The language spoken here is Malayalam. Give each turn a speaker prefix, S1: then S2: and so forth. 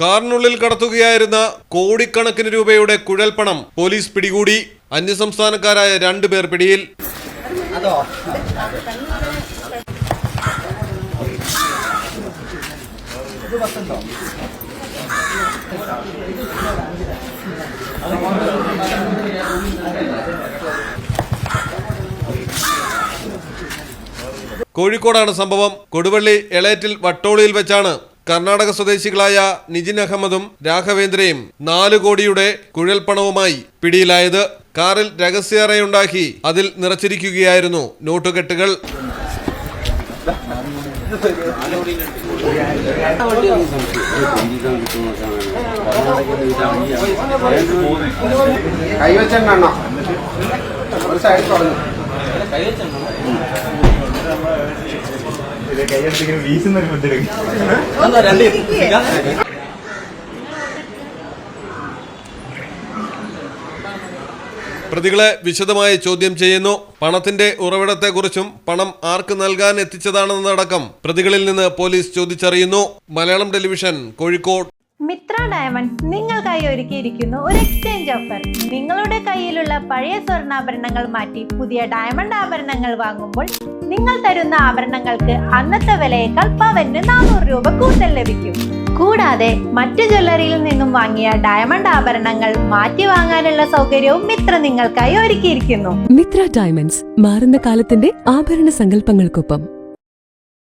S1: കാറിനുള്ളിൽ കടത്തുകയായിരുന്ന കോടിക്കണക്കിന് രൂപയുടെ കുഴൽപ്പണം പോലീസ് പിടികൂടി. അന്യസംസ്ഥാനക്കാരായ രണ്ടുപേർ പിടിയിൽ. കോഴിക്കോടാണ് സംഭവം. കൊടുവള്ളി എളേറ്റിൽ വട്ടോളിയിൽ വെച്ചാണ് കർണാടക സ്വദേശികളായ നിജിൻ അഹമ്മദും രാഘവേന്ദ്രയും നാല് കോടിയുടെ കുഴൽപ്പണവുമായി പിടിയിലായത്. കാറിൽ രഹസ്യറയുണ്ടാക്കി അതിൽ നിറച്ചിരിക്കുകയായിരുന്നു നോട്ടുകെട്ടുകൾ.
S2: കൈവച്ചെണ്ണ ഒരു സൈഡ് തുടങ്ങി.
S3: കൈയെടുത്തിങ്ങനെ
S1: പ്രതികളെ വിശദമായി ചോദ്യം ചെയ്യുന്നു. പണത്തിന്റെ ഉറവിടത്തെക്കുറിച്ചും പണം ആർക്ക് നൽകാൻ എത്തിച്ചതാണെന്നതടക്കം പ്രതികളിൽ നിന്ന് പോലീസ് ചോദിച്ചറിയുന്നു. മലയാളം ടെലിവിഷൻ കോഴിക്കോട്.
S4: മിത്ര ഡയമണ്ട് നിങ്ങൾക്കായി ഒരുക്കിയിരിക്കുന്നു ഒരു എക്സ്ചേഞ്ച് ഓഫർ. നിങ്ങളുടെ കയ്യിലുള്ള പഴയ സ്വർണാഭരണങ്ങൾ മാറ്റി പുതിയ ഡയമണ്ട് ആഭരണങ്ങൾ വാങ്ങുമ്പോൾ നിങ്ങൾ തരുന്ന ആഭരണങ്ങൾക്ക് അന്നത്തെ വിലയേക്കാൾ പവന് നാനൂറ് രൂപ കൂടുതൽ ലഭിക്കും. കൂടാതെ മറ്റു ജ്വല്ലറിയിൽ നിന്നും വാങ്ങിയ ഡയമണ്ട് ആഭരണങ്ങൾ മാറ്റി വാങ്ങാനുള്ള സൗകര്യവും മിത്ര നിങ്ങൾക്കായി ഒരുക്കിയിരിക്കുന്നു.
S5: മിത്ര ഡയമണ്ട്സ് മാറുന്ന കാലത്തിന്റെ ആഭരണ സങ്കല്പങ്ങൾക്കൊപ്പം